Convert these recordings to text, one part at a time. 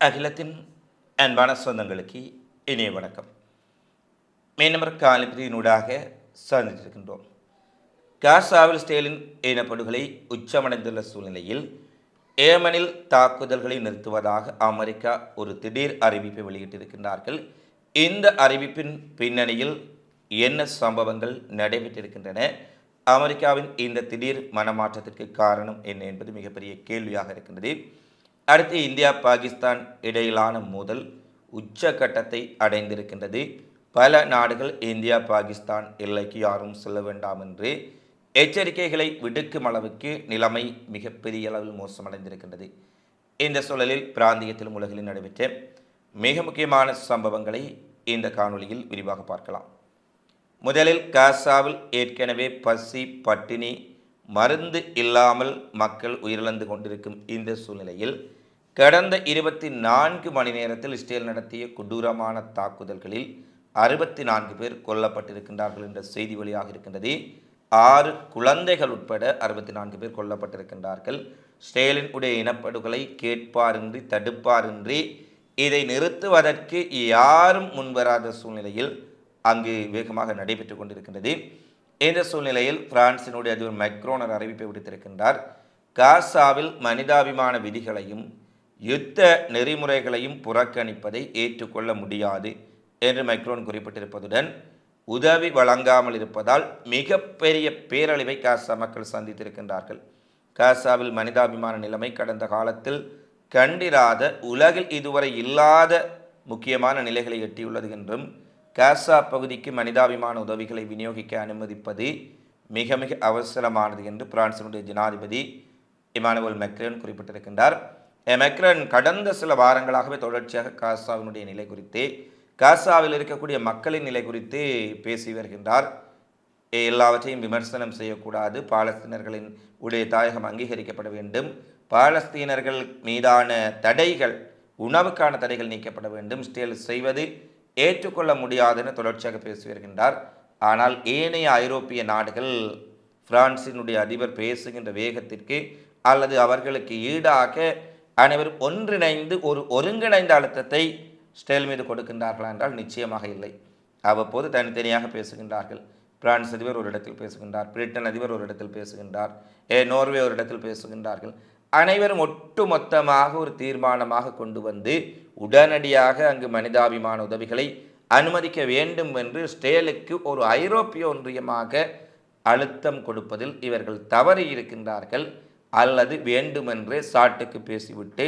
அகிலத்தின் அன்பான சொந்தங்களுக்கு இனிய வணக்கம். மீனவர் காலிபிரியினூடாக சந்தித்திருக்கின்றோம் காசாவில் ஸ்டேலின் இனப்படுகொலை உச்சமடைந்துள்ள சூழ்நிலையில் ஏமனில் தாக்குதல்களை நிறுத்துவதாக அமெரிக்கா ஒரு திடீர் அறிவிப்பை வெளியிட்டிருக்கின்றார்கள். இந்த அறிவிப்பின் பின்னணியில் என்ன சம்பவங்கள் நடைபெற்றிருக்கின்றன? அமெரிக்காவின் இந்த திடீர் மனமாற்றத்திற்கு காரணம் என்ன என்பது மிகப்பெரிய கேள்வியாக இருக்கின்றது. அடுத்து இந்தியா பாகிஸ்தான் இடையிலான மோதல் உச்சகட்டத்தை அடைந்திருக்கின்றது. பல நாடுகள் இந்தியா பாகிஸ்தான் எல்லைக்கு யாரும் செல்ல வேண்டாம் என்று எச்சரிக்கைகளை விடுக்கும் அளவுக்கு நிலைமை மிகப்பெரிய அளவில் மோசமடைந்திருக்கின்றது. இந்த சூழலில் பிராந்தியத்திலும் உலகிலும் நடைபெற்ற மிக முக்கியமான சம்பவங்களை இந்த காணொளியில் விரிவாக பார்க்கலாம். முதலில் காசாவில் ஏற்கனவே பசி பட்டினி மருந்து இல்லாமல் மக்கள் உயிரிழந்து கொண்டிருக்கும் இந்த சூழ்நிலையில் கடந்த இருபத்தி நான்கு மணி நேரத்தில் இஸ்ரேல் நடத்திய கொடூரமான தாக்குதல்களில் அறுபத்தி நான்கு பேர் கொல்லப்பட்டிருக்கின்றார்கள் என்ற செய்தி வெளியாக இருக்கின்றது. ஆறு குழந்தைகள் உட்பட அறுபத்தி நான்கு பேர் கொல்லப்பட்டிருக்கின்றார்கள். ஸ்டேலின் உடைய இனப்படுகொலை கேட்பாரின்றி தடுப்பாரின்றி இதை நிறுத்துவதற்கு யாரும் முன்வராத சூழ்நிலையில் அங்கு வேகமாக நடைபெற்று கொண்டிருக்கின்றது. இந்த சூழ்நிலையில் பிரான்சினுடைய அதிபர் மைக்ரோனர் அறிவிப்பை விடுத்திருக்கின்றார். காசாவில் மனிதாபிமான விதிகளையும் யுத்த நெறிமுறைகளையும் புறக்கணிப்பதை ஏற்றுக்கொள்ள முடியாது என்று மைக்ரோன் குறிப்பிட்டிருப்பதுடன் உதவி வழங்காமல் இருப்பதால் மிகப்பெரிய பேரழிவை காசா மக்கள் சந்தித்திருக்கின்றார்கள். காசாவில் மனிதாபிமான நிலைமை கடந்த காலத்தில் கண்டிராத உலகில் இதுவரை இல்லாத முக்கியமான நிலைகளை எட்டியுள்ளது என்றும் காசா பகுதிக்கு மனிதாபிமான உதவிகளை விநியோகிக்க அனுமதிப்பது மிக மிக அவசரமானது என்று பிரான்சினுடைய ஜனாதிபதி இமானுவல் மெக்ரேன் குறிப்பிட்டிருக்கின்றார். மெக்ரன் கடந்த சில வாரங்களாகவே தொடர்ச்சியாக காசாவினுடைய நிலை குறித்து காசாவில் இருக்கக்கூடிய மக்களின் நிலை குறித்து பேசி வருகின்றார். எல்லாவற்றையும் விமர்சனம் செய்யக்கூடாது. பாலஸ்தீனர்களின் உடைய தாயகம் அங்கீகரிக்கப்பட வேண்டும். பாலஸ்தீனர்கள் மீதான தடைகள் உணவுக்கான தடைகள் நீக்கப்பட வேண்டும். ஸ்டேல் செய்வது ஏற்றுக்கொள்ள முடியாதுன்னு தொடர்ச்சியாக பேசி வருகின்றார். ஆனால் ஏனைய ஐரோப்பிய நாடுகள் பிரான்சினுடைய அதிபர் பேசுகின்ற வேகத்திற்கு அல்லது அவர்களுக்கு ஈடாக அனைவரும் ஒன்றிணைந்து ஒரு ஒருங்கிணைந்த அழுத்தத்தை ஸ்டேல் மீது கொடுக்கின்றார்களா என்றால் நிச்சயமாக இல்லை. அவ்வப்போது தனித்தனியாக பேசுகின்றார்கள். பிரான்ஸ் அதிபர் ஒரு இடத்தில் பேசுகின்றார். பிரிட்டன் அதிபர் ஒரு இடத்தில் பேசுகின்றார். ஏ நோர்வே ஒரு இடத்தில் பேசுகின்றார்கள். அனைவரும் ஒட்டுமொத்தமாக ஒரு தீர்மானமாக கொண்டு வந்து உடனடியாக அங்கு மனிதாபிமான உதவிகளை அனுமதிக்க வேண்டும் என்று ஸ்டேலுக்கு ஒரு ஐரோப்பிய ஒன்றியமாக அழுத்தம் கொடுப்பதில் இவர்கள் தவறி இருக்கின்றார்கள் அல்லது வேண்டுமென்றே சாட்டுக்கு பேசிவிட்டு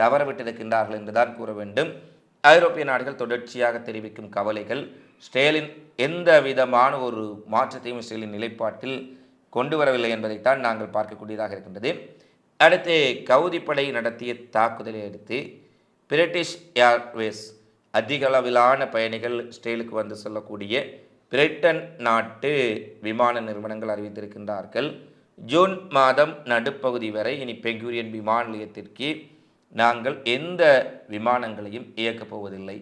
தவறவிட்டிருக்கின்றார்கள் என்றுதான் கூற வேண்டும். ஐரோப்பிய நாடுகள் தொடர்ச்சியாக தெரிவிக்கும் கவலைகள் ஸ்டேலின் எந்த விதமான ஒரு மாற்றத்தையும் ஸ்டேலின் நிலைப்பாட்டில் கொண்டு வரவில்லை என்பதைத்தான் நாங்கள் பார்க்கக்கூடியதாக இருக்கின்றது. அடுத்து கவுதிப்படை நடத்திய தாக்குதலை அடுத்து பிரிட்டிஷ் ஏர்வேஸ் அதிக அளவிலான பயணிகள் ஸ்டேலுக்கு வந்து செல்லக்கூடிய பிரிட்டன் நாட்டு விமான நிறுவனங்கள் அறிவித்திருக்கின்றார்கள். ஜூன் மாதம் நடுப்பகுதி வரை இனி பெங்குரியன் விமான நிலையத்திற்கு நாங்கள் எந்த விமானங்களையும் இயக்கப் போவதில்லை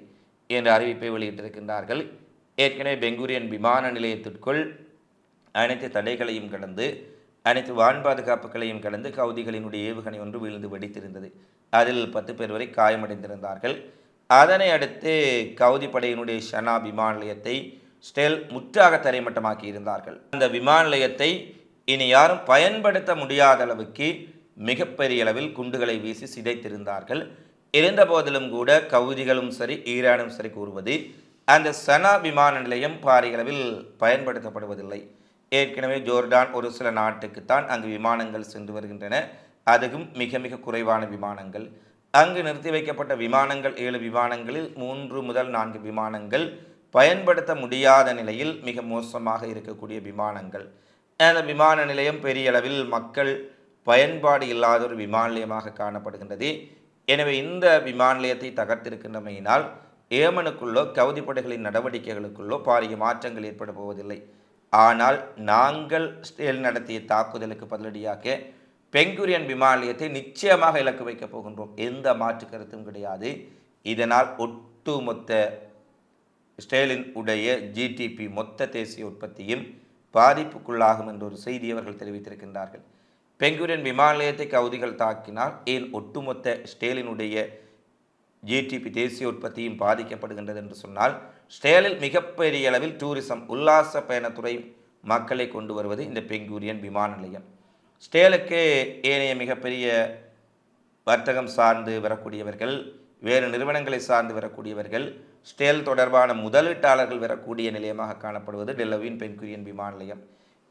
என்ற அறிவிப்பை வெளியிட்டிருக்கின்றார்கள். ஏற்கனவே பெங்குரியன் விமான நிலையத்திற்குள் அனைத்து தடைகளையும் கடந்து அனைத்து வான் பாதுகாப்புகளையும் கடந்து கவுதிகளினுடைய ஏவுகணை ஒன்று விழுந்து வெடித்திருந்தது. அதில் பத்து பேர் வரை காயமடைந்திருந்தார்கள். அதனை அடுத்து கவுதி படையினுடைய ஷனா விமான நிலையத்தை ஸ்டெல் முற்றாக தரைமட்டமாக்கி இருந்தார்கள் அந்த விமான நிலையத்தை இனி யாரும் பயன்படுத்த முடியாத அளவுக்கு மிகப்பெரிய அளவில் குண்டுகளை வீசி சிதைத்திருந்தார்கள். இருந்த போதிலும் கூட கவுதிகளும் சரி ஈரானும் சரி கூறுவது அந்த சனா விமான நிலையம் பாரிய அளவில் பயன்படுத்தப்படுவதில்லை. ஏற்கனவே ஜோர்டான் ஒரு சில நாட்டுக்குத்தான் அங்கு விமானங்கள் சென்று வருகின்றன. அதுவும் மிக மிக குறைவான விமானங்கள். அங்கு நிறுத்தி வைக்கப்பட்ட விமானங்கள் ஏழு விமானங்களில் மூன்று முதல் நான்கு விமானங்கள் பயன்படுத்த முடியாத நிலையில் மிக மோசமாக இருக்கக்கூடிய விமானங்கள். அந்த விமான நிலையம் பெரிய அளவில் மக்கள் பயன்பாடு இல்லாத ஒரு விமான நிலையமாக காணப்படுகின்றது. எனவே இந்த விமான நிலையத்தை தகர்த்திருக்கின்றமையினால் ஏமனுக்குள்ளோ கவுதி படைகளின் நடவடிக்கைகளுக்குள்ளோ பாரிய மாற்றங்கள் ஏற்பட போவதில்லை. ஆனால் நாங்கள் ஸ்டேல் நடத்திய தாக்குதலுக்கு பதிலடியாக பெங்குரியன் விமான நிலையத்தை நிச்சயமாக இலக்கு வைக்கப் போகின்றோம். எந்த மாற்று கருத்தும் கிடையாது. இதனால் ஒட்டுமொத்த ஸ்டேலின் உடைய ஜிடிபி மொத்த தேசிய உற்பத்தியும் பாதிப்புக்குள்ளாகும் என்ற ஒரு செய்தி அவர்கள் தெரிவித்திருக்கின்றார்கள். பெங்குரியன் விமான நிலையத்தை கவுதிகள் தாக்கினால் ஏன் ஒட்டுமொத்த ஸ்டேலினுடைய ஜிடிபி தேசிய உற்பத்தியும் பாதிக்கப்படுகின்றது என்று சொன்னால் ஸ்டேலில் மிகப்பெரிய அளவில் டூரிசம் உல்லாச பயணத்துறை மக்களை கொண்டு வருவது இந்த பெங்குரியன் விமான நிலையம். ஸ்டேலுக்கு ஏனைய மிகப்பெரிய வர்த்தகம் சார்ந்து வரக்கூடியவர்கள் வேறு நிறுவனங்களை சார்ந்து வரக்கூடியவர்கள் ஸ்டேல் தொடர்பான முதலீட்டாளர்கள் வரக்கூடிய நிலையமாக காணப்படுவது டெல்லவின் பென்குரியன் விமான நிலையம்.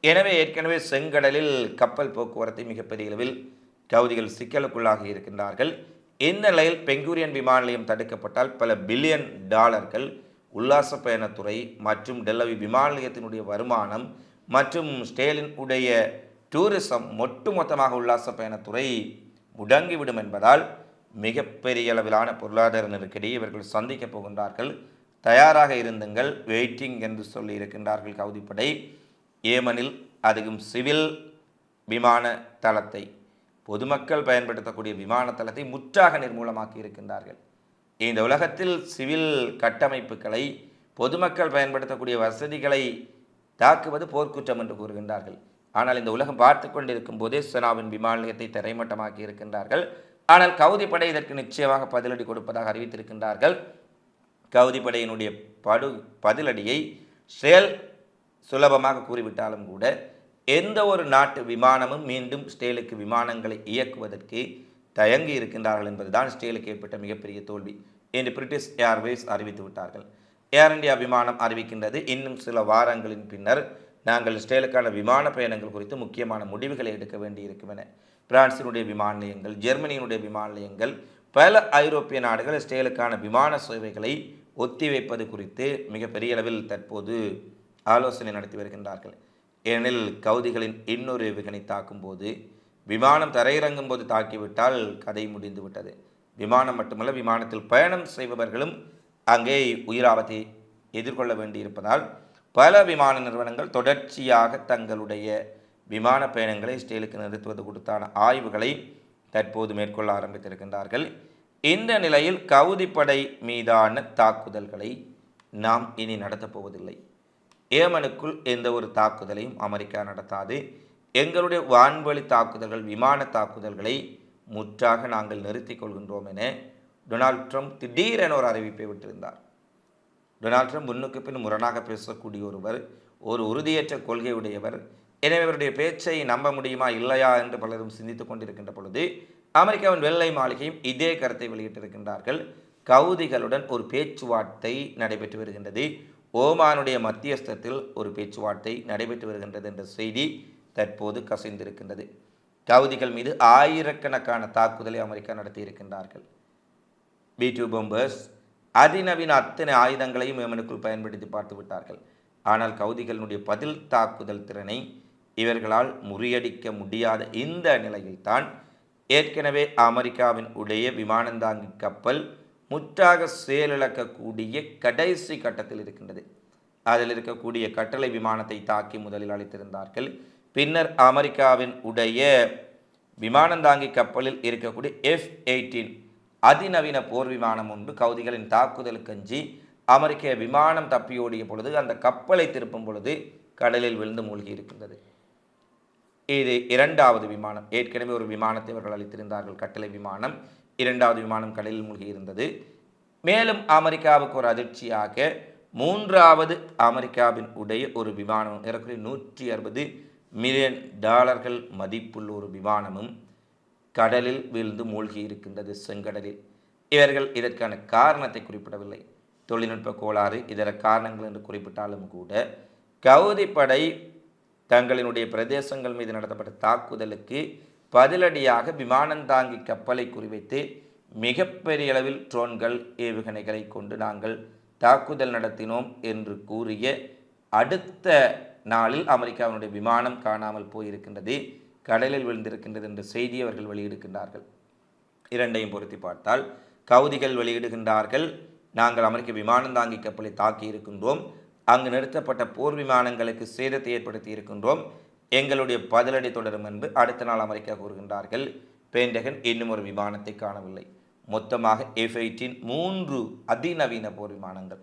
எனவே ஏற்கனவே செங்கடலில் கப்பல் போக்குவரத்தை மிகப்பெரிய அளவில் கவுதிகள் சிக்கலுக்குள்ளாகி இருக்கின்றார்கள். இந்த நிலையில் விமான நிலையம் தடுக்கப்பட்டால் பல பில்லியன் டாலர்கள் உல்லாச பயணத்துறை மற்றும் டெல்லவி விமான நிலையத்தினுடைய வருமானம் மற்றும் ஸ்டேலின் உடைய டூரிசம் ஒட்டுமொத்தமாக உல்லாச பயணத்துறை முடங்கிவிடும் என்பதால் மிகப்பெரிய அளவிலான பொருளாதார நெருக்கடியை இவர்கள் சந்திக்கப் போகின்றார்கள். தயாராக இருந்துங்கள் வெயிட்டிங் என்று சொல்லி இருக்கின்றார்கள் கவுதிப்படை. ஏமனில் அதுவும் சிவில் விமான தளத்தை பொதுமக்கள் பயன்படுத்தக்கூடிய விமான தளத்தை முற்றாக நிர்மூலமாக்கி இருக்கின்றார்கள். இந்த உலகத்தில் சிவில் கட்டமைப்புகளை பொதுமக்கள் பயன்படுத்தக்கூடிய வசதிகளை தாக்குவது போர்க்குற்றம் என்று கூறுகின்றார்கள். ஆனால் இந்த உலகம் பார்த்து கொண்டிருக்கும் போதே செனாவின் விமான நிலையத்தை தரைமட்டமாக்கி இருக்கின்றார்கள். ஆனால் கவுதி படை இதற்கு நிச்சயமாக பதிலடி கொடுப்பதாக அறிவித்திருக்கின்றார்கள். கவுதி படையினுடைய படு பதிலடியை ஸ்ரேல் சுலபமாக கூறிவிட்டாலும் கூட எந்த ஒரு நாட்டு விமானமும் மீண்டும் ஸ்டேலுக்கு விமானங்களை இயக்குவதற்கு தயங்கி இருக்கின்றார்கள் என்பதுதான் ஸ்டேலுக்கு ஏற்பட்ட மிகப்பெரிய தோல்வி என்று பிரிட்டிஷ் ஏர்வேஸ் அறிவித்து விட்டார்கள். ஏர் இந்தியா விமானம் அறிவிக்கின்றது. இன்னும் சில வாரங்களின் பின்னர் நாங்கள் ஸ்டேலுக்கான விமான பயணங்கள் குறித்து முக்கியமான முடிவுகளை எடுக்க வேண்டியிருக்கும் என பிரான்சினுடைய விமான நிலையங்கள் ஜெர்மனியினுடைய விமான நிலையங்கள் பல ஐரோப்பிய நாடுகள் ஸ்டேலுக்கான விமான சேவைகளை ஒத்திவைப்பது குறித்து மிகப்பெரிய அளவில் தற்போது ஆலோசனை நடத்தி வருகின்றார்கள். ஏனெனில் கவுதிகளின் இன்னொரு ஏவுகணை தாக்கும்போது விமானம் தரையிறங்கும் போது தாக்கிவிட்டால் கதை முடிந்து விட்டது. விமானம் மட்டுமல்ல விமானத்தில் பயணம் செய்பவர்களும் அங்கே உயிராபத்தை எதிர்கொள்ள வேண்டியிருப்பதால் பல விமான நிறுவனங்கள் தொடர்ச்சியாக தங்களுடைய விமான பயணங்களை ஸ்டீலுக்கு நிறுத்துவது கொடுத்தான ஆய்வுகளை தற்போது மேற்கொள்ள ஆரம்பித்திருக்கின்றார்கள். இந்த நிலையில் கவுதிப்படை மீதான தாக்குதல்களை நாம் இனி நடத்தப் போவதில்லை. ஏமனுக்குள் எந்த ஒரு தாக்குதலையும் அமெரிக்கா நடத்தாது. எங்களுடைய வான்வழி தாக்குதல்கள் விமான தாக்குதல்களை முற்றாக நாங்கள் நிறுத்திக் கொள்கின்றோம் என டொனால்ட் ட்ரம்ப் திடீரென ஒரு அறிவிப்பை விட்டிருந்தார். டொனால்ட் ட்ரம்ப் முன்னுக்கு பின் முரணாக பேசக்கூடிய ஒருவர் ஒரு உறுதியற்ற கொள்கையுடையவர் எனவே இவருடைய பேச்சை நம்ப முடியுமா இல்லையா என்று பலரும் சிந்தித்துக் கொண்டிருக்கின்ற பொழுது அமெரிக்காவின் வெள்ளை மாளிகையும் இதே கருத்தை வெளியிட்டிருக்கின்றார்கள். கவுதிகளுடன் ஒரு பேச்சுவார்த்தை நடைபெற்று வருகின்றது. ஓமானுடைய மத்தியஸ்தத்தில் ஒரு பேச்சுவார்த்தை நடைபெற்று வருகின்றது என்ற செய்தி தற்போது கசிந்திருக்கின்றது. கவுதிகள் மீது ஆயிரக்கணக்கான தாக்குதலை அமெரிக்கா நடத்தியிருக்கின்றார்கள். பி டூ பொம்பர்ஸ் அதிநவீன அத்தனை ஆயுதங்களையும் ஏமனுக்குள் பயன்படுத்தி பார்த்து விட்டார்கள். ஆனால் கவுதிகளினுடைய பதில் தாக்குதல் திறனை இவர்களால் முறியடிக்க முடியாத இந்த நிலையில்தான் ஏற்கனவே அமெரிக்காவின் உடைய விமானந்தாங்கி கப்பல் முற்றாக செயலிழக்கக்கூடிய கடைசி கட்டத்தில் இருக்கின்றது. அதில் இருக்கக்கூடிய கட்டளை விமானத்தை தாக்கி முதலில் அளித்திருந்தார்கள். பின்னர் அமெரிக்காவின் உடைய விமானந்தாங்கி கப்பலில் இருக்கக்கூடிய எஃப் எயிட்டீன் அதிநவீன போர் விமானம் ஒன்று கவுதிகளின் தாக்குதலுக்கு அஞ்சி அமெரிக்க விமானம் தப்பியோடிய பொழுது அந்த கப்பலை திருப்பும் பொழுது கடலில் விழுந்து மூழ்கி இருக்கின்றது. இது இரண்டாவது விமானம். ஏற்கனவே ஒரு விமானத்தை அவர்கள் அளித்திருந்தார்கள். கட்டளை விமானம் இரண்டாவது விமானம் கடலில் மூழ்கி இருந்தது. மேலும் அமெரிக்காவுக்கு ஒரு அதிர்ச்சியாக மூன்றாவது அமெரிக்காவின் உடைய ஒரு விமானம் ஏறக்குறைய நூற்றி அறுபது மில்லியன் டாலர்கள் மதிப்புள்ள ஒரு விமானமும் கடலில் விழுந்து மூழ்கி இருக்கின்றது செங்கடலில். இவர்கள் இதற்கான காரணத்தை குறிப்பிடவில்லை. தொழில்நுட்ப கோளாறு இதர காரணங்கள் என்று குறிப்பிட்டாலும் கூட கவுதி படை தங்களினுடைய பிரதேசங்கள் மீது நடத்தப்பட்ட தாக்குதலுக்கு பதிலடியாக விமானந்தாங்கி கப்பலை குறிவைத்து மிகப்பெரிய அளவில் ட்ரோன்கள் ஏவுகணைகளை கொண்டு நாங்கள் தாக்குதல் நடத்தினோம் என்று கூறிய அடுத்த நாளில் அமெரிக்காவினுடைய விமானம் காணாமல் போயிருக்கின்றது கடலில் விழுந்திருக்கின்றது என்ற செய்தி அவர்கள் வெளியிடுகின்றார்கள். இரண்டையும் பொருத்தி பார்த்தால் கவுதிகள் வெளியிடுகின்றார்கள் நாங்கள் அமெரிக்க விமானந்தாங்கி கப்பலை தாக்கி இருக்கின்றோம் அங்கு நிறுத்தப்பட்ட போர் விமானங்களுக்கு சேதத்தை ஏற்படுத்தி இருக்கின்றோம். எங்களுடைய பதிலடி தொடரும் என்று அடுத்த நாள் அமெரிக்கா கூறுகின்றார்கள். பேண்டகன் இன்னும் ஒரு விமானத்தை காணவில்லை. மொத்தமாக எஃப் எயிட்டின் மூன்று அதிநவீன போர் விமானங்கள்.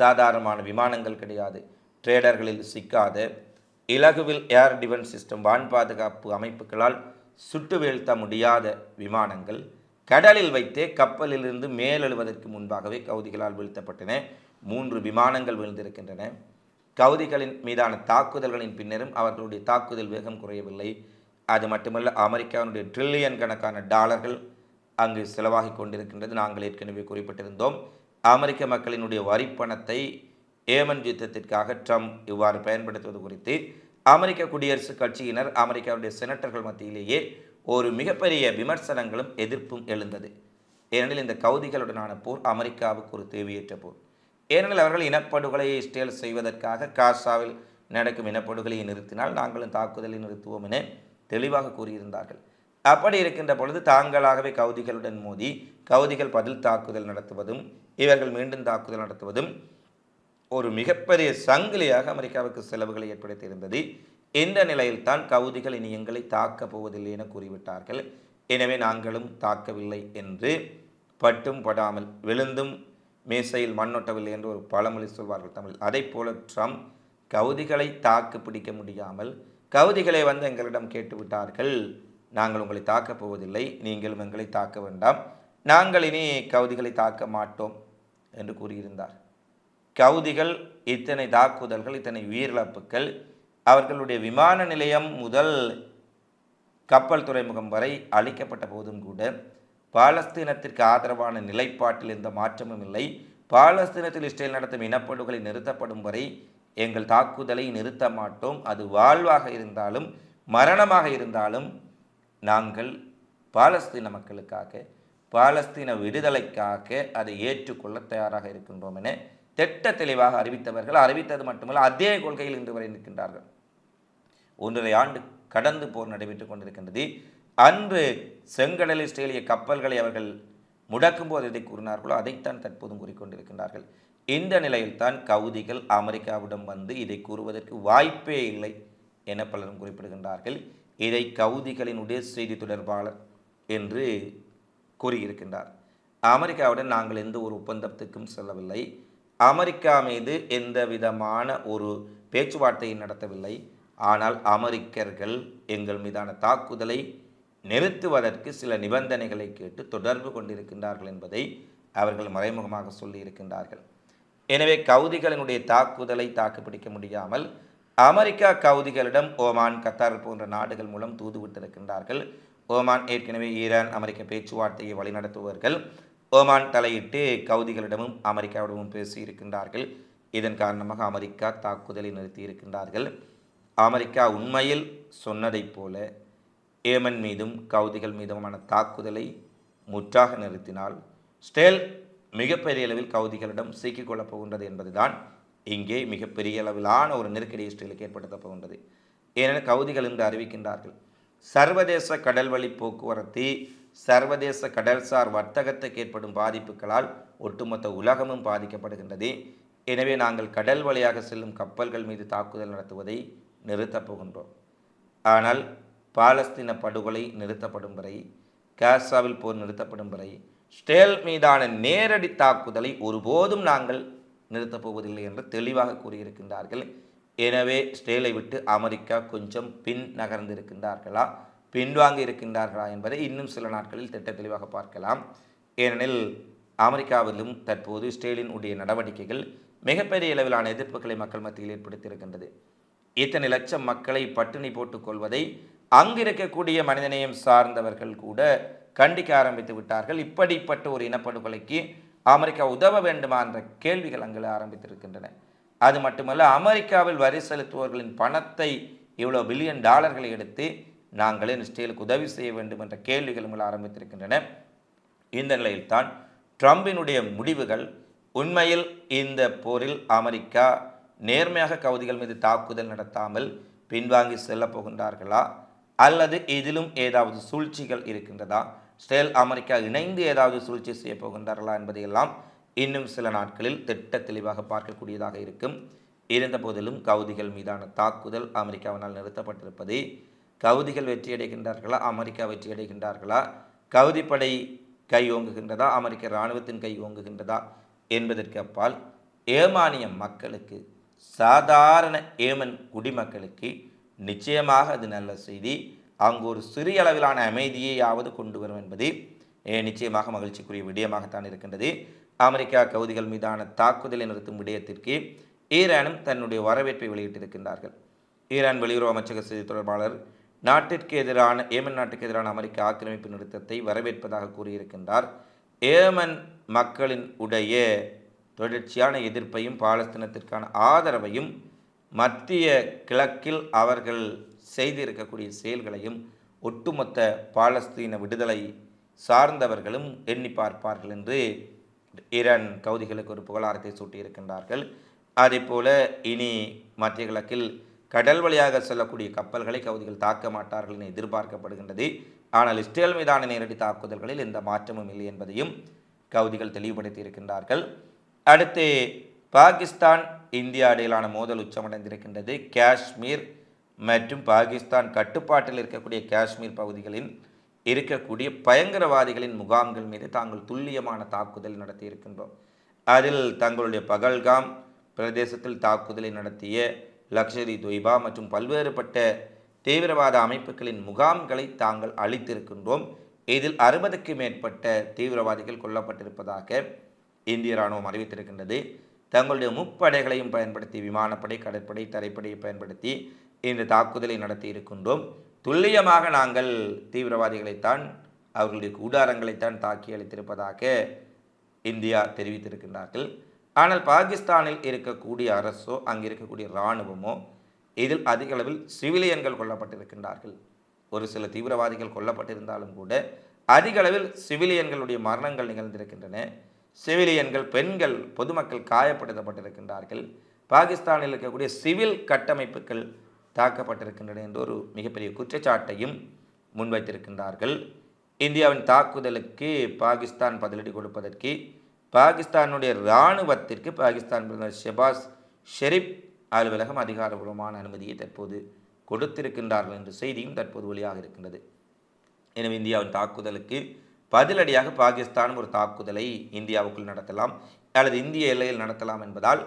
சாதாரணமான விமானங்கள் கிடையாது. ட்ரேடர்களில் சிக்காத இலகுவில் ஏர் டிஃபென்ஸ் சிஸ்டம் வான் பாதுகாப்பு அமைப்புகளால் சுட்டு வீழ்த்த முடியாத விமானங்கள். கடலில் வைத்தே கப்பலிலிருந்து மேலெழுவதற்கு முன்பாகவே கவுதிகளால் வீழ்த்தப்பட்டன. மூன்று விமானங்கள் வீழ்ந்திருக்கின்றன. கவுதிகளின் மீதான தாக்குதல்களின் பின்னரும் அவர்களுடைய தாக்குதல் வேகம் குறையவில்லை. அது மட்டுமல்ல அமெரிக்காவினுடைய ட்ரில்லியன் கணக்கான டாலர்கள் அங்கு செலவாகி கொண்டிருக்கின்றது. நாங்கள் ஏற்கனவே குறிப்பிட்டிருந்தோம். அமெரிக்க மக்களினுடைய வரிப்பணத்தை ஏமன் யுத்தத்திற்காக ட்ரம்ப் இவ்வாறு பயன்படுத்துவது குறித்து அமெரிக்க குடியரசுக் கட்சியினர் அமெரிக்காவுடைய செனட்டர்கள் மத்தியிலேயே ஒரு மிகப்பெரிய விமர்சனங்களும் எதிர்ப்பும் எழுந்தது. ஏனெனில் இந்த கவுதிகளுடனான போர் அமெரிக்காவுக்கு ஒரு தேவையற்ற போர். ஏனெனில் அவர்கள் இனப்படுகொலையை ஸ்டேல் செய்வதற்காக காசாவில் நடக்கும் இனப்படுகொலையை நிறுத்தினால் நாங்களும் தாக்குதலை நிறுத்துவோம் என தெளிவாக கூறியிருந்தார்கள். அப்படி இருக்கின்ற பொழுது தாங்களாகவே கவுதிகளுடன் மோதி கவுதிகள் பதில் தாக்குதல் நடத்துவதும் இவர்கள் மீண்டும் தாக்குதல் நடத்துவதும் ஒரு மிகப்பெரிய சங்கிலியாக அமெரிக்காவுக்கு செலவுகளை ஏற்படுத்தியிருந்தது. இந்த நிலையில்தான் கவுதிகள் இனி எங்களை தாக்கப் போவதில்லை என கூறிவிட்டார்கள். எனவே நாங்களும் தாக்கவில்லை என்று பட்டும் படாமல் விழுந்தும் மேசையில் மண்ணொட்டவில்லை என்று ஒரு பழமொழி சொல்வார்கள் தமிழ். அதை போல ட்ரம்ப் கவுதிகளை தாக்கு பிடிக்க முடியாமல் கவுதிகளை வந்து எங்களிடம் கேட்டுவிட்டார்கள் நாங்கள் உங்களை தாக்கப் போவதில்லை நீங்களும் எங்களை தாக்க வேண்டாம். நாங்கள் இனி கவுதிகளை தாக்க மாட்டோம் என்று கூறியிருந்தார். கவுதிகள் இத்தனை தாக்குதல்கள் இத்தனை உயிரிழப்புகள் அவர்களுடைய விமான நிலையம் முதல் கப்பல் துறைமுகம் வரை அளிக்கப்பட்ட போதும் கூட பாலஸ்தீனத்திற்கு ஆதரவான நிலைப்பாட்டில் எந்த மாற்றமும் இல்லை. பாலஸ்தீனத்தில் இஸ்ரேல் நடத்தும் இனப்படுகொலை நிறுத்தப்படும் வரை எங்கள் தாக்குதலை நிறுத்த மாட்டோம். அது வாழ்வாக இருந்தாலும் மரணமாக இருந்தாலும் நாங்கள் பாலஸ்தீன மக்களுக்காக பாலஸ்தீன விடுதலைக்காக அதை ஏற்றுக்கொள்ள தயாராக இருக்கின்றோம் என திட்ட தெளிவாக அறிவித்தவர்கள் அறிவித்தது மட்டுமல்ல அதே கொள்கையில் இன்று வரை நிற்கின்றார்கள். ஒன்றரை ஆண்டு கடந்து போர் நடைபெற்றுக் கொண்டிருக்கின்றது. அன்று செங்கடலில் இஸ்ரேலிய கப்பல்களை அவர்கள் முடக்கும் போது எதை கூறினார்களோ அதைத்தான் தற்போதும் கூறிக்கொண்டிருக்கின்றார்கள். இந்த நிலையில்தான் கவுதிகள் அமெரிக்காவிடம் வந்து இதை கூறுவதற்கு வாய்ப்பே இல்லை என பலரும் குறிப்பிடுகின்றார்கள். இதை கவுதிகளினுடைய செய்தி தொடர்பாளர் என்று கூறியிருக்கின்றார். அமெரிக்காவுடன் நாங்கள் எந்த ஒரு ஒப்பந்தத்துக்கும் செல்லவில்லை. அமெரிக்கா மீது எந்த விதமான ஒரு பேச்சுவார்த்தையை நடத்தவில்லை. ஆனால் அமெரிக்கர்கள் எங்கள் மீதான தாக்குதலை நிறுத்துவதற்கு சில நிபந்தனைகளை கேட்டு தொடர்பு கொண்டிருக்கின்றார்கள் என்பதை அவர்கள் மறைமுகமாக சொல்லியிருக்கின்றார்கள். எனவே கவுதிகளினுடைய தாக்குதலை தாக்குப்பிடிக்க முடியாமல் அமெரிக்கா கவுதிகளிடம் ஓமான் கத்தார் போன்ற நாடுகள் மூலம் தூது விட்டிருக்கின்றார்கள். ஓமான் ஏற்கனவே ஈரான் அமெரிக்க பேச்சுவார்த்தையை வழிநடத்துபவர்கள் ஓமான் தலையிட்டு கவுதிகளிடமும் அமெரிக்காவிடமும் பேசியிருக்கின்றார்கள். இதன் காரணமாக அமெரிக்கா தாக்குதலை நிறுத்தி இருக்கின்றார்கள் அமெரிக்கா உண்மையில் சொன்னதைப் போல ஏமன் மீதும் கவுதிகள் மீதுமான தாக்குதலை முற்றாக நிறுத்தினால் ஸ்டேல் மிகப்பெரிய அளவில் கவுதிகளிடம் சிக்கிக்கொள்ளப் போகின்றது என்பதுதான் இங்கே மிகப்பெரிய அளவிலான ஒரு நெருக்கடி இஸ்ரேலுக்கு ஏற்படுத்தப் போகின்றது. ஏனெனில் கவுதிகள் என்று அறிவிக்கின்றார்கள் சர்வதேச கடல்வழி போக்குவரத்து சர்வதேச கடல்சார் வர்த்தகத்துக்கு ஏற்படும் பாதிப்புகளால் ஒட்டுமொத்த உலகமும் பாதிக்கப்படுகின்றது. எனவே நாங்கள் கடல் வழியாக செல்லும் கப்பல்கள் மீது தாக்குதல் நடத்துவதை நிறுத்தப் போகின்றோம். ஆனால் பாலஸ்தீன படுகொலை நிறுத்தப்படும் வரை காசாவில் போர் நிறுத்தப்படும் வரை ஸ்டேல் மீதான நேரடி தாக்குதலை ஒருபோதும் நாங்கள் நிறுத்தப் போவதில்லை என்று தெளிவாக கூறியிருக்கின்றார்கள். எனவே ஸ்டேலை விட்டு அமெரிக்கா கொஞ்சம் பின் நகர்ந்திருக்கின்றார்களா? பின்வாங்கி இருக்கின்றார்களா என்பதை இன்னும் சில நாட்களில் திட்ட தெளிவாக பார்க்கலாம். ஏனெனில் அமெரிக்காவிலும் தற்போது ஸ்டேலின் உடைய நடவடிக்கைகள் மிகப்பெரிய அளவிலான எதிர்ப்புகளை மக்கள் மத்தியில் ஏற்படுத்தியிருக்கின்றது. இத்தனை லட்சம் மக்களை பட்டினி போட்டுக் கொள்வதை அங்கிருக்கக்கூடிய மனிதநேயம் சார்ந்தவர்கள் கூட கண்டிக்க ஆரம்பித்து விட்டார்கள். இப்படிப்பட்ட ஒரு இனப்படுகொலைக்கு அமெரிக்கா உதவ வேண்டுமா என்ற கேள்விகள் அங்கே ஆரம்பித்திருக்கின்றன. அது மட்டுமல்ல அமெரிக்காவில் வரி செலுத்துவோர்களின் பணத்தை இவ்வளோ பில்லியன் டாலர்களை எடுத்து நாங்களே இஸ்ரேலுக்கு உதவி செய்ய வேண்டும் என்ற கேள்விகள் ஆரம்பித்திருக்கின்றன. இந்த நிலையில்தான் ட்ரம்பினுடைய முடிவுகள் உண்மையில் இந்த போரில் அமெரிக்கா நேர்மையாக கவுதிகள் மீது தாக்குதல் நடத்தாமல் பின்வாங்கி செல்லப் போகின்றார்களா? அல்லது இதிலும் ஏதாவது சூழ்ச்சிகள் இருக்கின்றதா? ஸ்டேல் அமெரிக்கா இணைந்து ஏதாவது சூழ்ச்சி செய்ய போகின்றார்களா என்பதையெல்லாம் இன்னும் சில நாட்களில் திட்ட தெளிவாக பார்க்கக்கூடியதாக இருக்கும். இருந்த போதிலும் கவுதிகள் மீதான தாக்குதல் அமெரிக்காவினால் நிறுத்தப்பட்டிருப்பது. கவுதிகள் வெற்றியடைகின்றார்களா? அமெரிக்கா வெற்றியடைகின்றார்களா? கவுதிப்படை கை ஓங்குகின்றதா? அமெரிக்க இராணுவத்தின் கை ஓங்குகின்றதா? என்பதற்கு அப்பால் ஏமானிய மக்களுக்கு சாதாரண ஏமன் குடிமக்களுக்கு நிச்சயமாக அது நல்ல செய்தி. அங்கு ஒரு சிறிய அளவிலான அமைதியையாவது கொண்டு வரும் என்பது நிச்சயமாக மகிழ்ச்சிக்குரிய விடயமாகத்தான் இருக்கின்றது. அமெரிக்கா கவுதிகள் மீதான தாக்குதலை நிறுத்தும் விடயத்திற்கு ஈரானும் தன்னுடைய வரவேற்பை வெளியிட்டிருக்கின்றார்கள். ஈரான் வெளியுறவு அமைச்சக செய்தி தொடர்பாளர் நாட்டிற்கு எதிரான ஏமன் நாட்டுக்கு எதிரான அமெரிக்க ஆக்கிரமிப்பு நிறுத்தத்தை வரவேற்பதாக கூறியிருக்கின்றார். ஏமன் மக்களின் உடைய தொடர்ச்சியான எதிர்ப்பையும் பாலஸ்தீனத்திற்கான ஆதரவையும் மத்திய கிழக்கில் அவர்கள் செய்திருக்கக்கூடிய செயல்களையும் ஒட்டுமொத்த பாலஸ்தீன விடுதலை சார்ந்தவர்களும் எண்ணி பார்ப்பார்கள் என்று ஈரான் கவுதிகளுக்கு ஒரு புகழாரத்தை சூட்டியிருக்கின்றார்கள். அதேபோல இனி மத்திய கிழக்கில் கடல் வழியாக செல்லக்கூடிய கப்பல்களை கவுதிகள் தாக்க மாட்டார்கள் என எதிர்பார்க்கப்படுகின்றது. ஆனால் இஸ்ரேல் மீதான நேரடி தாக்குதல்களில் எந்த மாற்றமும் இல்லை என்பதையும் கவுதிகள் தெளிவுபடுத்தி இருக்கின்றார்கள் அடுத்து பாகிஸ்தான் இந்தியா இடையிலான மோதல் உச்சமடைந்திருக்கின்றது. காஷ்மீர் மற்றும் பாகிஸ்தான் கட்டுப்பாட்டில் இருக்கக்கூடிய காஷ்மீர் பகுதிகளில் இருக்கக்கூடிய பயங்கரவாதிகளின் முகாம்கள் மீது தாங்கள் துல்லியமான தாக்குதல் நடத்தியிருக்கின்றோம். அதில் தங்களுடைய பகல்காம் பிரதேசத்தில் தாக்குதலை நடத்திய லக்ஷரி தொய்பா மற்றும் பல்வேறுபட்ட தீவிரவாத அமைப்புகளின் முகாம்களை தாங்கள் அளித்திருக்கின்றோம் இதில் அறுபதுக்கு மேற்பட்ட தீவிரவாதிகள் கொல்லப்பட்டிருப்பதாக இந்திய ராணுவம் அறிவித்திருக்கின்றது. தங்களுடைய முப்படைகளையும் பயன்படுத்தி விமானப்படை கடற்படை தரைப்படையை பயன்படுத்தி இந்த தாக்குதலை நடத்தி இருக்கின்றோம். துல்லியமாக நாங்கள் தீவிரவாதிகளைத்தான் அவர்களுடைய கூடாரங்களைத்தான் தாக்கி அளித்திருப்பதாக இந்தியா தெரிவித்திருக்கின்றார்கள். ஆனால் பாகிஸ்தானில் இருக்கக்கூடிய அரசோ அங்கே இருக்கக்கூடிய இராணுவமோ இதில் அதிக அளவில் சிவிலியன்கள் கொல்லப்பட்டிருக்கின்றார்கள். ஒரு சில தீவிரவாதிகள் கொல்லப்பட்டிருந்தாலும் கூட அதிக அளவில் சிவிலியன்களுடைய மரணங்கள் நிகழ்ந்திருக்கின்றன. சிவிலியன்கள் பெண்கள் பொதுமக்கள் காயப்படுத்தப்பட்டிருக்கின்றார்கள். பாகிஸ்தானில் இருக்கக்கூடிய சிவில் கட்டமைப்புகள் தாக்கப்பட்டிருக்கின்றன என்ற ஒரு மிகப்பெரிய குற்றச்சாட்டையும் முன்வைத்திருக்கின்றார்கள். இந்தியாவின் தாக்குதலுக்கு பாகிஸ்தான் பதிலடி கொடுப்பதற்கு பாகிஸ்தானுடைய இராணுவத்திற்கு பாகிஸ்தான் பிரதமர் ஷெபாஸ் ஷெரீப் அலுவலகம் அதிகாரபூர்வமான அனுமதியை தற்போது கொடுத்திருக்கின்றார்கள் என்ற செய்தியும் தற்போது வெளியாக இருக்கின்றது எனவே இந்தியாவின் தாக்குதலுக்கு பதிலடியாக பாகிஸ்தான் ஒரு தாக்குதலை இந்தியாவுக்குள் நடத்தலாம் அல்லது இந்திய எல்லையில் நடத்தலாம் என்பதால்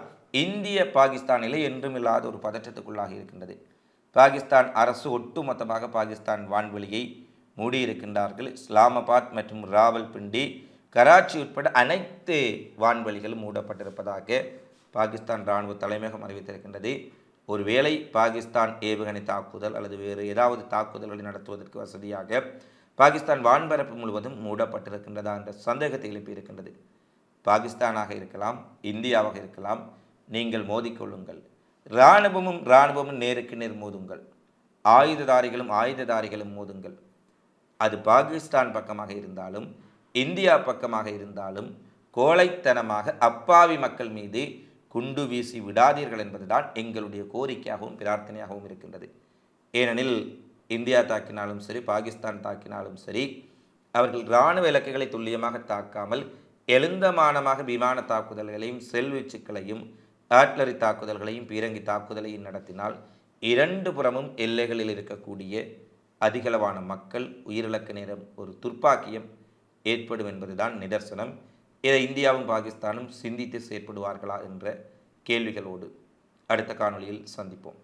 இந்திய பாகிஸ்தான் நிலை என்றுமில்லாத ஒரு பதற்றத்துக்குள்ளாக இருக்கின்றது. பாகிஸ்தான் அரசு ஒட்டுமொத்தமாக பாகிஸ்தான் வான்வெளியை மூடியிருக்கின்றார்கள். இஸ்லாமாபாத் மற்றும் ராவல்பிண்டி கராச்சி உட்பட அனைத்து வான்வெளிகளும் மூடப்பட்டிருப்பதாக பாகிஸ்தான் இராணுவ தலைமையகம் அறிவித்திருக்கின்றது. ஒருவேளை பாகிஸ்தான் ஏவுகணை தாக்குதல் அல்லது வேறு ஏதாவது தாக்குதல்களை நடத்துவதற்கு வசதியாக பாகிஸ்தான் வான்பரப்பு முழுவதும் மூடப்பட்டிருக்கின்றதா என்ற சந்தேகத்தை எழுப்பியிருக்கின்றது பாகிஸ்தானாக இருக்கலாம் இந்தியாவாக இருக்கலாம் நீங்கள் மோதிக்கொள்ளுங்கள் இராணுவமும் இராணுவமும் நேருக்கு நேர் மோதுங்கள். ஆயுததாரிகளும் ஆயுததாரிகளும் மோதுங்கள். அது பாகிஸ்தான் பக்கமாக இருந்தாலும் இந்தியா பக்கமாக இருந்தாலும் கோழைத்தனமாக அப்பாவி மக்கள் மீது குண்டு வீசி விடாதீர்கள் என்பதுதான் எங்களுடைய கோரிக்கையாகவும் பிரார்த்தனையாகவும் இருக்கின்றது. ஏனெனில் இந்தியா தாக்கினாலும் சரி பாகிஸ்தான் தாக்கினாலும் சரி அவர்கள் இராணுவ இலக்குகளை துல்லியமாக தாக்காமல் எழுந்தமானமாக விமான தாக்குதல்களையும் செல்வீச்சுக்களையும் ஆட்லரி தாக்குதல்களையும் பீரங்கி தாக்குதலையும் நடத்தினால் இரண்டு புறமும் எல்லைகளில் இருக்கக்கூடிய அதிகளவான மக்கள் உயிரிழக்க நேரம் ஒரு துர்ப்பாக்கியம் ஏற்படும் என்பதுதான் நிதர்சனம். இதை இந்தியாவும் பாகிஸ்தானும் சிந்தித்து செயற்படுவார்களா என்ற கேள்விகளோடு அடுத்த காணொளியில் சந்திப்போம்.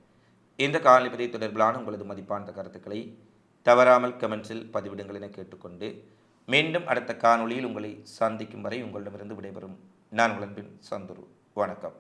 இந்த காணொலி தொடர்பிலான உங்களது மதிப்பான கருத்துக்களை தவறாமல் கமெண்ட்ஸில் பதிவிடுங்கள் என கேட்டுக்கொண்டு மீண்டும் அடுத்த காணொளியில் உங்களை சந்திக்கும் வரை உங்களிடமிருந்து விடைபெறும். நான் உங்களின் சந்துரு. வணக்கம்.